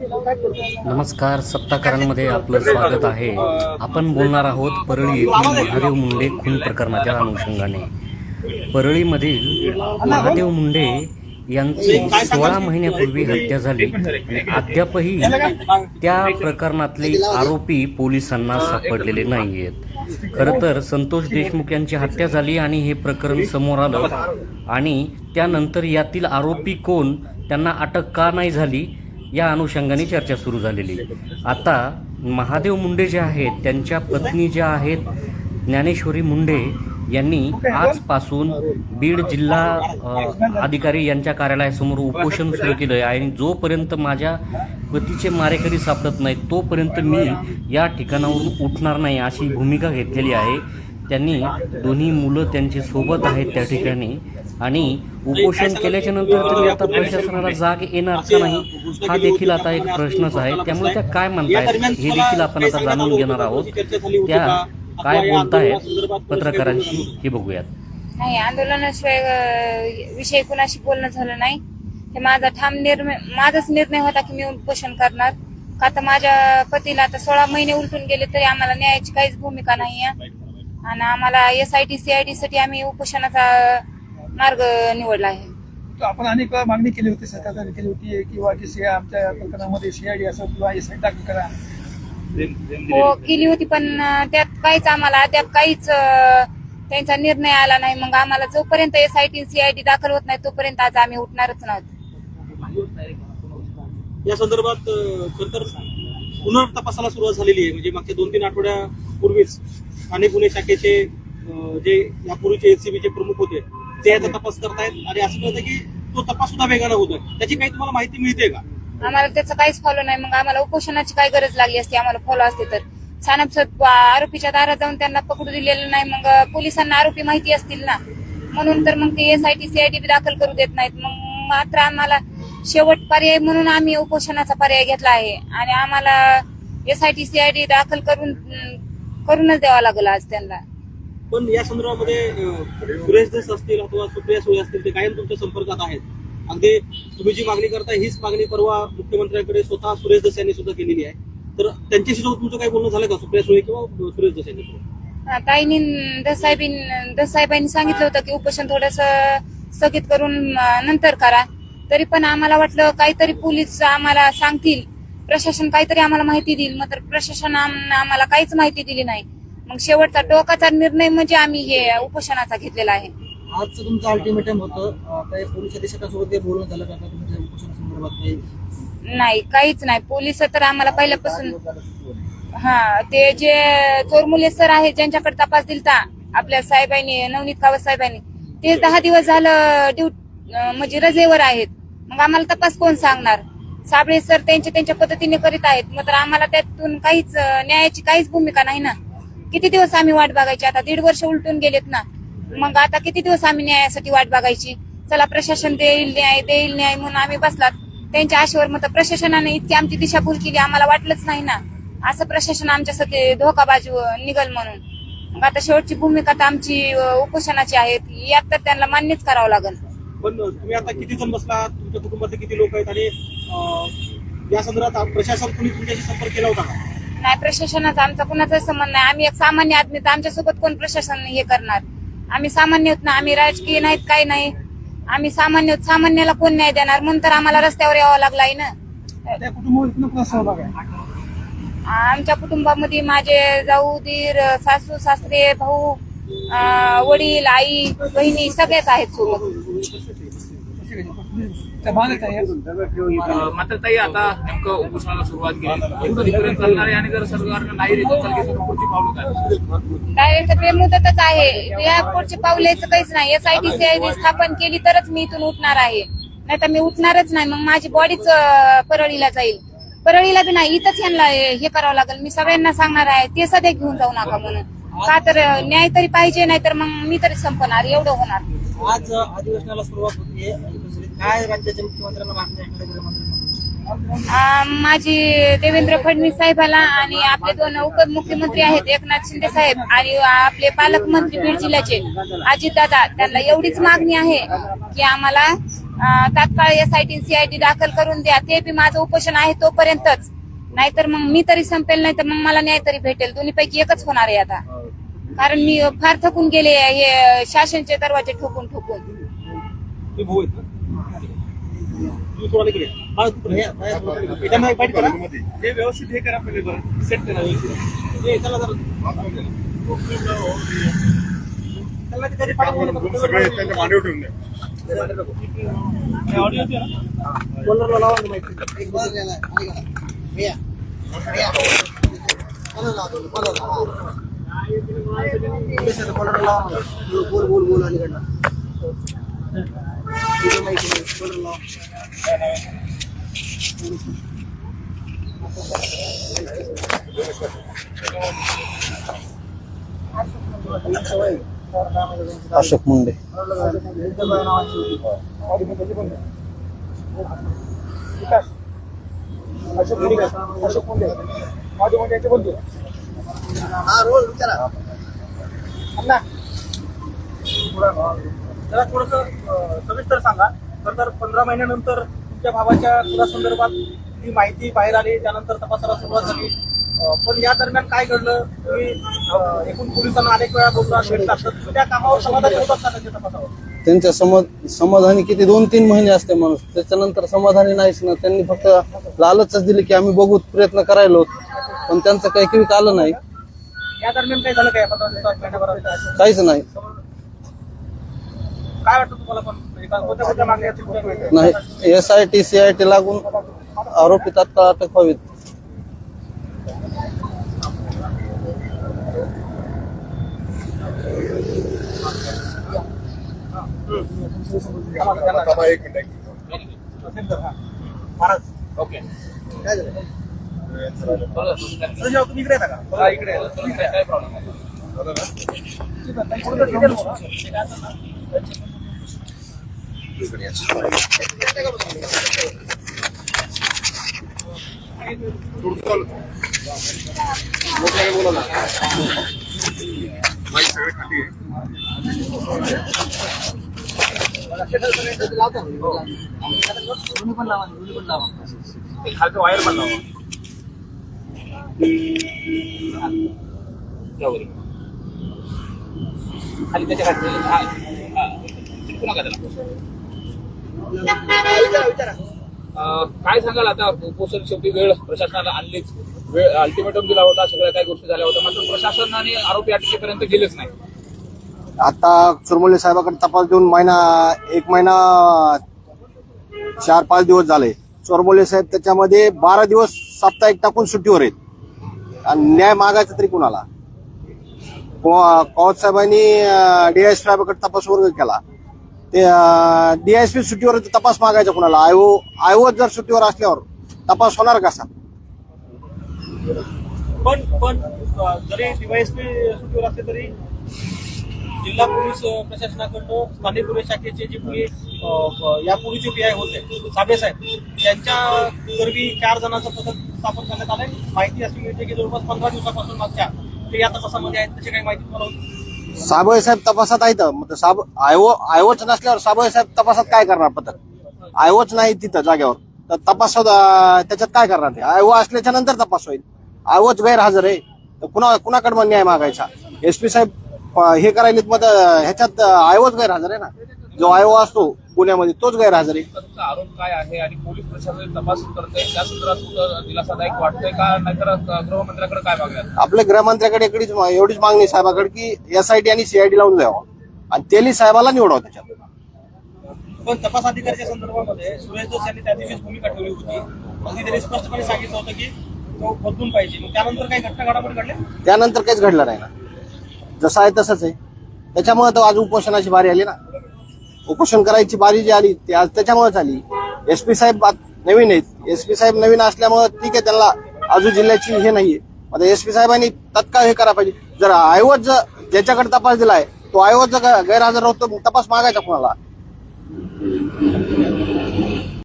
नमस्कार सत्ताकारांमध्ये आपलं स्वागत आहे. आपण बोलणार आहोत परळी येथील महादेव मुंडे खून प्रकरणाच्या अनुषंगाने. परळीमधील महादेव मुंडे यांची सोळा महिन्यापूर्वी हत्या झाली आणि अद्यापही त्या प्रकरणातले आरोपी पोलिसांना सापडलेले नाही आहेत खरं तर संतोष देशमुख यांची हत्या झाली आणि हे प्रकरण समोर आलं. आणि त्यानंतर यातील आरोपी कोण त्यांना अटक का नाही झाली? या अनुषंगाने चर्चा सुरू झालेली. आता महादेव मुंडे जे आहेत त्यांच्या पत्नी ज्या आहेत ज्ञानेश्वरी मुंडे यांनी आजपासून बीड जिल्हा अधिकारी यांच्या कार्यालयासमोर उपोषण सुरू केलं आहे आणि जोपर्यंत माझ्या पतीचे मारेकरी सापडत नाहीत तोपर्यंत मी या ठिकाणावरून उठणार नाही अशी भूमिका घेतलेली आहे. त्यांनी दोन्ही मुलं त्यांची सोबत आहेत त्या ठिकाणी. आणि उपोषण केल्याच्यानंतर तरी आता प्रशासनाला जाग येणार का नाही हा देखील आता एक प्रश्नच आहे. त्यामुळे त्या काय म्हणतायत हे देखील आपण आता जाणून घेणार आहोत. त्या काय बोलतायत पत्रकारांशी हे बघूयात. नाही आंदोलनाशिवाय विषय विषयी कुणाशी बोलणं झालं नाही. हे माझा ठाम निर्णय माझाच निर्णय होता की मी उपोषण करणार. का तर माझ्या पतीला आता सोळा महिने उलटून गेले तरी आम्हाला न्यायाची काहीच भूमिका नाही आहे आणि आम्हाला एस आय टी सीआयडी साठी आम्ही उपोषणाचा मार्ग निवडला आहे. तो आपण अनेक वेळा मागणी केली होती सरकारने केली होती किंवा सी आमच्या प्रकरणामध्ये सीआयडी असं किंवा एस आय दाखल करा. हो केली होती पण त्यात काहीच आम्हाला अद्याप काहीच त्यांचा निर्णय आला नाही. मग आम्हाला जोपर्यंत एस आय टी सीआयडी दाखल होत नाही तोपर्यंत आज आम्ही उठणारच नव्हतो या संदर्भात खर तर पुनर्तपासाला सुरुवात झालेली आहे. म्हणजे मागच्या दोन तीन आठवड्यापूर्वीच ठाणे गुन्हे शाखेचे जे यापूर्वीचे एनसीबीचे प्रमुख होते ते याचा तपास करतायत आणि असं कळतं की तो तपास सुद्धा वेगानं होतोय. त्याची काही तुम्हाला माहिती मिळते का? आम्हाला त्याचं काहीच फॉलो नाही. मग आम्हाला उपोषणाची काय गरज लागली असती? आम्हाला फॉलो असते तर. सानप आरोपीच्या दारात जाऊन त्यांना पकडू दिलेलं नाही. मग पोलिसांना आरोपी माहिती असतील ना? म्हणून तर मग ते एस आय टी दाखल करू देत नाहीत. मग मात्र आम्हाला शेवट पर्याय म्हणून आम्ही उपोषणाचा पर्याय घेतला आहे. आणि आम्हाला एस आय टी सीआयडी दाखल करून करूनच द्यावा लागेल आज त्यांना. पण या संदर्भामध्ये अं, सुरेश दस असतील अथवा सुप्रिया सुळे असतील ते कायम तुमच्या संपर्कात आहेत. अगदी तुम्ही जी मागणी करताय हीच मागणी परवा मुख्यमंत्र्यांकडे स्वतः सुरेश दस यांनी सुद्धा केलेली आहे. तर त्यांच्याशी सोबत तुमचं काही बोलणं झालं का सुप्रिया सुळे किंवा सुरेश दस यांच्यासोबत हा, ताईंनी दसाहेबीन सांगितलं होतं की उपोषण थोडस स्थगित करून अं, नंतर करा. तरी पण आम्हाला वाटलं काहीतरी पोलीस आम्हाला सांगतील. प्रशासन काहीतरी आम्हाला माहिती देईल मात्र प्रशासन आम- आम्हाला काहीच माहिती दिली नाही. मग शेवटचा टोकाचा निर्णय म्हणजे आम्ही हे उपोषणाचा घेतलेला आहे. आजचं तुमचं अल्टिमेटम होतं अं, काही पोलीस अधीक्षकांसोबत काही बोलणं झालं का? तुमच्या काही? नाही काहीच नाही. पोलीस तर आम्हाला पहिल्यापासून हा ते जे चोरमुले सर आहेत ज्यांच्याकडे तपास दिलता आपल्या साहेबांनी नवनीत कावत साहेबांनी ते दहा दिवस झालं ड्युट अं, म्हणजे रजेवर आहेत. मग आम्हाला तपास कोण सांगणार? साबळे सर त्यांच्या त्यांच्या पद्धतीने करीत आहेत. मात्र आम्हाला त्यातून काहीच न्यायाची काहीच भूमिका नाही ना. किती दिवस आम्ही वाट बघायची? आता दीड वर्ष उलटून गेलेत ना. मग आता किती दिवस आम्ही न्यायासाठी वाट बघायची? चला प्रशासन देईल न्याय देईल न्याय म्हणून आम्ही बसलात. त्यांच्या आशेवर मग प्रशासनाने इतकी आमची दिशाभूल केली आम्हाला वाटलंच नाही ना. असं प्रशासन आमच्या सगळे बाजू निघल म्हणून. मग आता शेवटची भूमिका तर आमची उपोषणाची आहे. यात तर त्यांना मान्यच करावं लागेल. पण तुम्ही आता किती जण बसला तुमच्या कुटुंबातले किती लोक आहेत? आणि या संदर्भात प्रशासन कुणी तुमच्याशी संपर्क केला होता का? नाही प्रशासनाचा आमचा कुणाचाच संबंध नाही. आम्ही एक सामान्य आदमी तर आमच्यासोबत कोण प्रशासन हे करणार? आम्ही सामान्य आहोत ना आम्ही राजकीय नाहीत काही नाही. आम्ही सामान्य आहोत सामान्याला कोण न्याय देणार? म्हणून तर आम्हाला रस्त्यावर यावं लागलाय ना? त्या कुटुंबामध्ये पुन्हा कुणा सहभाग आहे? आमच्या कुटुंबामध्ये माझे जाऊ दीर सासू सासरे भाऊ अं, वडील आई बहिणी सगळेच आहेत सोबत. मात्र ताई आता नेमकं उपोषणाला सुरुवात केली. हे कधीपर्यंत चालणार आहे आणि जर सरकारनं नाही रिझल्ट चालली तर पुढची पावलं काय? डायरेक्ट ते मुदतच आहे. या पुढचे पावलायचं काहीच नाही. एस आय टी सी स्थापन केली तरच मी इथून उठणार आहे. नाही तर मी उठणारच नाही. मग माझी बॉडीच परळीला जाईल. परळीला बी नाही इथंच यांना हे करावं लागेल. मी सगळ्यांना सांगणार आहे ते सध्या घेऊन जाऊ नका म्हणून. का तर न्याय तरी पाहिजे नाही तर मग मी तरी संपणार. एवढं होणार. आज अधिवेशनाला सुरुवात दुसरी काय राज्याच्या मुख्यमंत्र्यांना मागणी आहे? अं, माझी देवेंद्र फडणवीस साहेबाला आणि आपले दोन उपमुख्यमंत्री आहेत एकनाथ शिंदे साहेब आणि आपले पालकमंत्री बीड जिल्ह्याचे अजित दादा त्यांना एवढीच मागणी आहे की आम्हाला अं, तात्काळ एस आय टी सीआयडी दाखल करून द्या. ते बी माझं उपोषण आहे तोपर्यंतच. नाहीतर मग मी तरी संपेल नाही तर मग मला न्याय तरी भेटेल. दोन्हीपैकी एकच होणार आहे आता. कारण मी फार थकून गेले हे शासनचे दरवाजे ठोकून ठोकून. तुम्ही भाऊ आहेत ना तुम्ही थोडा इकडे. हा, करा. हे व्यवस्थित हे करा पहिले बरं सेट करा व्यवस्थित हे चला जरा. सगळे त्यांच्या मांडीवर ठेवून द्या हे? बोलरला लावा ना माहिती एक बदल गेलाय. आली का? भैया. भैया. बदल लावा तुम्ही, बदल लावा. पोलीस आता बदल लावा मला. बोल, बोल बोल बोल अलीकडनं इकडे माहिती नाही. बदल लावा. अशोक मुंडे विकास अशोक मुंडे अशोक मुंडे माझे मुंडे जरा थोडस सविस्तर सांगा. खर तर पंधरा महिन्यानंतर तुमच्या भावाच्या संदर्भात ही माहिती बाहेर आली त्यानंतर तपासाला सुरुवात झाली. पण या दरम्यान काय घडलं? तुम्ही एकूण पोलिसांना अनेक वेळा बोलला तुम्ही त्या कामावर समाधानी होतात का त्याच्या तपासावर? त्यांच्या समा समाधानी किती? दोन तीन महिने असते माणूस. त्याच्यानंतर समाधानी नाहीच ना. त्यांनी फक्त लालचच दिली की आम्ही बघू प्रयत्न करायलो पण त्यांचं काही क्विक आलं नाही. या दरम्यान काय झालं काय पंधरा दिवसात? महिन्याभरात काहीच नाही. काय वाटतं तुम्हाला पण म्हणजे का- कोणत्या कोणत्या मागण्या आहेत तुमच्या? नाही S I T C I T लागून आरोपी तात्काळ अटक व्हावीत थांबा एक मिनिट असेल तर, हा. महाराज ओके काय झालं सुरेश राव, तुम्ही इकडे येता का इकडे या. काय प्रॉब्लेम नाही थोडं डिटेल बोला. ते काय असेल ना. मोठ्याने खालचं वायर पण लावा त्यावर. खाली त्याच्या खाली काय सांगाल आता? उपोषण शेवटी वेळ प्रशासनाला आणलीच. वेळ अल्टिमेटम दिला होता सगळ्या काही गोष्टी झाल्या होत्या मात्र प्रशासनाने आरोपी अटकेपर्यंत गेलेच नाही. आता चुरमुले साहेबाकडे तपास देऊन महिना एक महिना चार पाच दिवस झाले. चोरमोले साहेब त्याच्यामध्ये बारा दिवस साप्ताहिक टाकून सुट्टीवर आहेत. आणि न्याय मागायचा तरी कुणाला? कौत साहेबांनी डीएस साहेबाकडे तपास वर्ग केला. ते डीएसपी सुट्टीवर तपास मागायचा कुणाला आयो आयो जर सुट्टीवर असल्यावर तपास होणार कसा पण पण जरी डीवायएसपी सुट्टीवर असले तरी जिल्हा पोलीस प्रशासनाकडनं स्थानिक गुन्हे शाखेचे जे पोलीस अ, यापूर्वीचे पी आय होते साबळे साहेब त्यांच्या गर्वी चार जणांचं पथक स्थापन करण्यात आलंय माहिती अशी मिळते की जवळपास पंधरा दिवसापासून मागच्या ते या तपासामध्ये आहेत तशी काही माहिती तुम्हाला होती? साबळे साहेब तपासात आहेत. मग साब आयव आयवच नसल्यावर साबळे साहेब तपासात काय करणार पथक? आयवच नाही तिथं जागेवर. तर तपास त्याच्यात काय करणार ते? आयव असल्याच्या नंतर तपास होईल. आयवच गैरहजर आहे. तर कुणा कुणाकडे मग न्याय मागायचा? एस पी साहेब हे करायलेत मग ह्याच्यात आयवच गैरहजर आहे ना? जो आयव असतो पुण्यामध्ये तोच गैरहजर आहे. तुमचा आरोप काय आहे आणि पोलीस प्रशासन तपास करते त्या संदर्भात तुमचं दिलासादायक वाटतंय का? नाहीतर गृहमंत्र्याकडे काय मागण्यात आपल्या गृहमंत्र्याकडे एकडीच एवढीच मागणी आहे साहेबाकडे की एसआयटी आणि सीआयडी लावून द्यावा. आणि तेली साहेबाला निवडावं त्याच्यात. पण तपास अधिकाऱ्याच्या संदर्भामध्ये सुरेश जोस यांनी त्या दिवशीच भूमिका ठेवली होती. अगदी त्यांनी स्पष्टपणे सांगितलं होतं की तो बदलून पाहिजे. मग त्यानंतर काही घटना घडामोडी घडल्या? त्यानंतर काहीच घडलं नाही ना. जसं आहे तसंच आहे. त्याच्यामुळे तर आज उपोषणाची बारी आली ना. उपोषण करायची बारी जी आली ती आज त्याच्यामुळेच आली. एस पी साहेब नवीन आहेत. एस पी साहेब नवीन असल्यामुळे ठीक आहे त्यांना अजून जिल्ह्याची हे नाहीये. आता एस पी साहेबांनी तत्काळ हे करा पाहिजे. जर आयोज ज्याच्याकडे तपास दिलाय तो आयोज जर गैरहजर होतो तपास मागायचा कोणाला?